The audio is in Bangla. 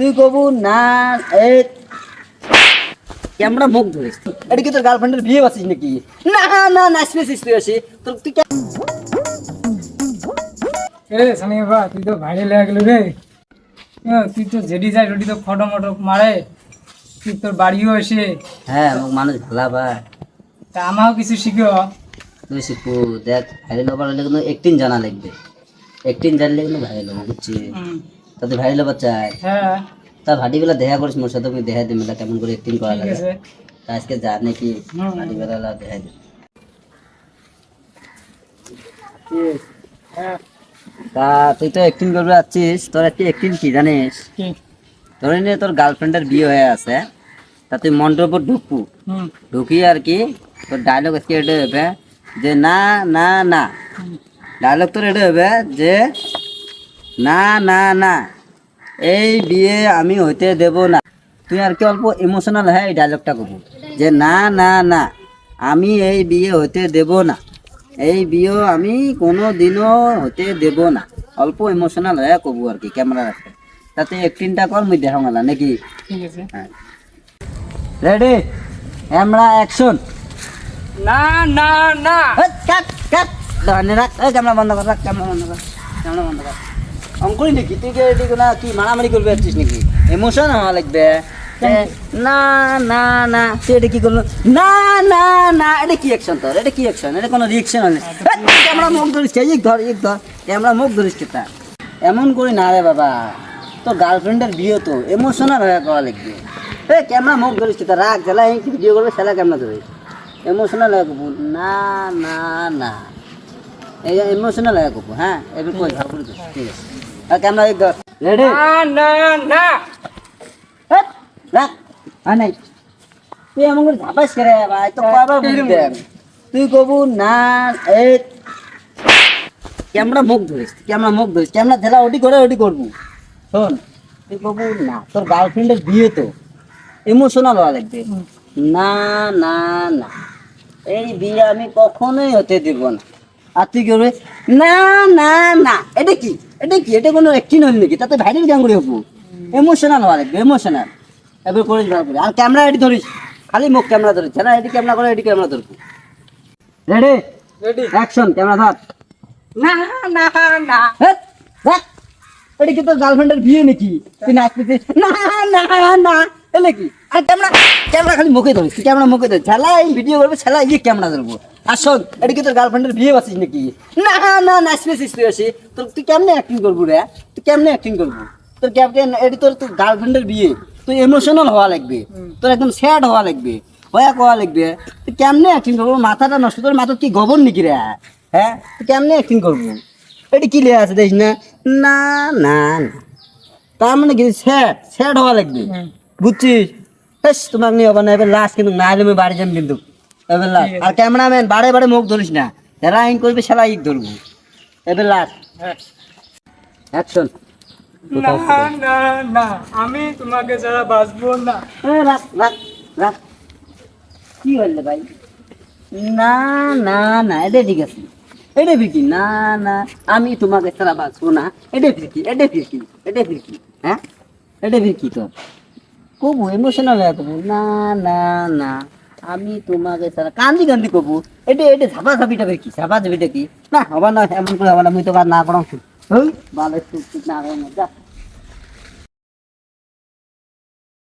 তুই কবু না ক্যামেরা মুখ ধরিস? এটা কি তোর গার্লফ্রেন্ডের বিয়ে বাসিস নাকি? না না নাচতেছিস তুই আসি তোর তুই সানি বাবা তুই তো গেল রে। তুই তো জেডি যাই রুটি তো ফটো মটো মারে। তুই তোর বাড়িও এসে। হ্যাঁ মানুষ ভালা পায় তা আমাও কিছু শিখিও তুই শিখু দেখ ভাইরাল হবার হলে কিন্তু একটিন জানা লাগবে। একটিন জানলে কিন্তু ভাইরাল হব বুঝছি হুম, তাতে ভাইরাল হবার চাই হ্যাঁ। তা ভাটিবেলা দেখা করিস মোর সাথে আমি দেখা দিই কেমন করে একটিং করা ঠিক লাগে। আছে। তা আজকে যা নাকি হুম। ভাটিবেলা দেখা দিই হ্যাঁ। তা তুই তো অ্যাক্টিং করবে যাচ্ছিস তোর একটি অ্যাক্টিং কি জানিস? কি? ধরে নিয়ে তোর গার্লফ্রেন্ডের বিয়ে হয়ে আছে তা তুই মন্ডপ উপর ঢুকবু হুম ঢুকি আর কি তোর ডায়লগ আজকে এটা হবে যে না না না। ডায়লগ তোর এটা হবে যে না না না। এই বিয়ে আমি হইতে দেব না। তুই আর কি অল্প ইমোশনাল হ্যাঁ এই ডায়লগটা করব। যে না না না আমি এই বিয়ে হতে দেব না। এই বিয়ে আমি কোনো দিনও হতে দেব না। অল্প ইমোশনাল হয়ে কবু আর কি ক্যামেরা রাখতে। তাতে একটিনটা কর মুই দেখা গেলা নাকি? ঠিক আছে। রেডি ক্যামেরা অ্যাকশন না না না। কাট কাট ধরে রাখ এই ক্যামেরা বন্ধ কর রাখ ক্যামেরা বন্ধ কর ক্যামেরা বন্ধ কর। অঙ্কুরি নাকি তুই না কি মারামারি করবে আসছিস নাকি? ইমোশন হওয়া লাগবে। না না না তুই এটা কি করল? না না না এটা কি অ্যাকশন তোর? এটা কি অ্যাকশন এটা কোনো রিয়েকশন হলে ক্যামেরা মুখ ধরিস কে? ইক ধর ইক ধর ক্যামেরা মুখ ধরিস কেতা এমন করি না রে বাবা। তোর গার্লফ্রেন্ডের বিয়ে তো ইমোশনাল হয়ে করা লাগবে। এ ক্যামেরা মুখ ধরিস কেতা রাখ জেলা ভিডিও করবে সেলা ক্যামেরা ধরিস। ইমোশনাল হয়ে না না না। এই ইমোশনাল হয়ে হ্যাঁ? এবার কই? ঠিক আছে। আর ক্যামেরা এক রেডি না না না। আর নাই। তুই করে ঝাপাস করে ভাই? তো কয়বার তুই কবু না এই ক্যামেরা মুখ ধরিস ক্যামেরা মুখ ধরিস। ক্যামেরা ধেলা ওটি করে ওটি করব। শোন তুই কবু না। তোর গার্লফ্রেন্ডের বিয়ে তো। ইমোশনাল হওয়া লাগবে। না না না। এই বিয়ে আমি কখনোই হতে দেব না। আর তুই করবে? না না না। এটা কি? এটা কি? এটা কোনো অ্যাক্টিং হল নাকি? তাতে ভাইরাল গান করে হব। ইমোশনাল হওয়া লাগবে ইমোশনাল এবার করিস ভালো করে। আর ক্যামেরা এটি ধরিস। খালি মুখ ক্যামেরা ধরিস। না এটি ক্যামেরা করে এটি ক্যামেরা ধরবো। রেডি রেডি অ্যাকশন ক্যামেরা ধর। না না না। হেৎ, এটা কি তোর গার্লফ্রেন্ডের বিয়ে নাকি? তুই নাচতেছিস? না না না। এলে কি? আর ক্যামেরা ক্যামেরা খালি মুখে ধরিস। ক্যামেরা মুখে ধরিস। ছেলা এই ভিডিও করবে ছেলা ইয়ে ক্যামেরা ধরবো। আর শোন এটা কি তোর গার্লফ্রেন্ডের বিয়ে বাসিস নাকি? না না নাচতেছিস তুই আসি। তোর তুই কেমনে অ্যাক্টিং করব রে? তুই কেমনে অ্যাক্টিং করব? তোর ক্যাপ্টেন এটি তোর তোর গার্লফ্রেন্ডের বিয়ে। তুই ইমোশনাল হওয়া লাগবে। তোর একদম স্যাড হওয়া লাগবে। হয়া কোয়া লাগবে। তুই কেমনে অ্যাক্টিং করব? মাথাটা নষ্ট। তোর মাথার কি গোবর নাকি রে? হ্যাঁ? তুই কেমনে অ্যাক্টিং করব? এটি কি লেখা আছে দেখিস না? না না না। তার মানে কি? স্যাড স্যাড হওয়া লাগবে। বুঝছিস? বেশ তোমার নিয়ে হবে না এবার লাস্ট কিন্তু না হলে আমি বাড়ি যাম কিন্তু। এবার লাস্ট আর ক্যামেরাম্যান বারে বারে মুখ ধরিস না। যারা আইন করবে সেরা ইক ধরবো। এবার লাস্ট। অ্যাকশন না না না আমি তোমাকে ছাড়া বাঁচবো না। রাখ রাখ রাখ। কি বললে ভাই? না না না এটা ঠিক আছে। এটা ফিরকি না না আমি তোমাকে ছাড়া বাঁচবো না। এটা ফিরকি এটা ফিরকি এটা ফিরকি হ্যাঁ? এটা ফিরকি তো। কবু ইমোশনাল হয়ে না না না। আমি তোমাকে কান্দি কান্দি কবু এটা এটা ঝাপা ঝাপিটা কি? ঝাপা ঝাপিটা কি? না, হবা না, এমন করে হবা না মুই তো না করছি হই না না যা।